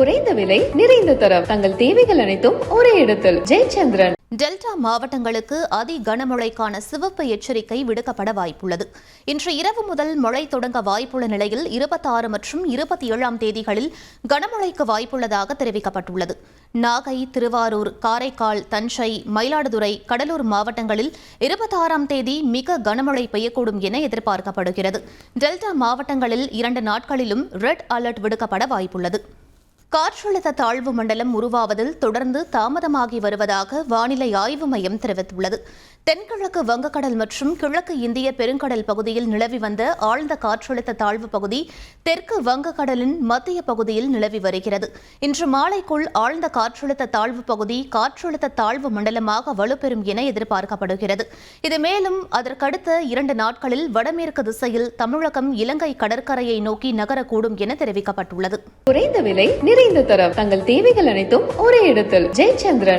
குறைந்த விலை நிறைந்த தரம். தங்கள் தேவைகள் அனைத்தும் ஒரே இடத்தில். ஜெயச்சந்திரன். டெல்டா மாவட்டங்களுக்கு அதி கனமழைக்கான சிவப்பு எச்சரிக்கை விடுக்கப்பட வாய்ப்புள்ளது. இன்று இரவு முதல் மழை தொடங்க வாய்ப்புள்ள நிலையில் இருபத்தாறு மற்றும் இருபத்தி ஏழாம் தேதிகளில் கனமழைக்கு வாய்ப்புள்ளதாக தெரிவிக்கப்பட்டுள்ளது. நாகை திருவாரூர் காரைக்கால் தஞ்சை மயிலாடுதுறை கடலூர் மாவட்டங்களில் இருபத்தாறாம் தேதி மிக கனமழை பெய்யக்கூடும் என எதிர்பார்க்கப்படுகிறது. டெல்டா மாவட்டங்களில் இரண்டு நாட்களிலும் ரெட் அலர்ட் விடுக்கப்பட வாய்ப்புள்ளது. காற்றழுத்த தாழ்வு மண்டலம் உருவாவதில் தொடர்ந்து தாமதமாகி வருவதாக வானிலை ஆய்வு மையம் தெரிவித்துள்ளது. தென்கிழக்கு வங்கக்கடல் மற்றும் கிழக்கு இந்திய பெருங்கடல் பகுதியில் நிலவி வந்த ஆழ்ந்த காற்றழுத்த தாழ்வு பகுதி தெற்கு வங்கக்கடலின் மத்திய பகுதியில் நிலவி வருகிறது. இன்று மாலைக்குள் ஆழ்ந்த காற்றழுத்த தாழ்வு பகுதி காற்றழுத்த தாழ்வு மண்டலமாக வலுப்பெறும் என எதிர்பார்க்கப்படுகிறது. இது மேலும் அதற்கடுத்த இரண்டு நாட்களில் வடமேற்கு திசையில் தமிழகம் இலங்கை கடற்கரையை நோக்கி நகரக்கூடும் என தெரிவிக்கப்பட்டுள்ளது. குறைந்த விலை நிறைந்த தரம். தங்கள் தேவைகள் அனைத்தும் ஒரே இடத்தில். ஜெயச்சந்திரன்.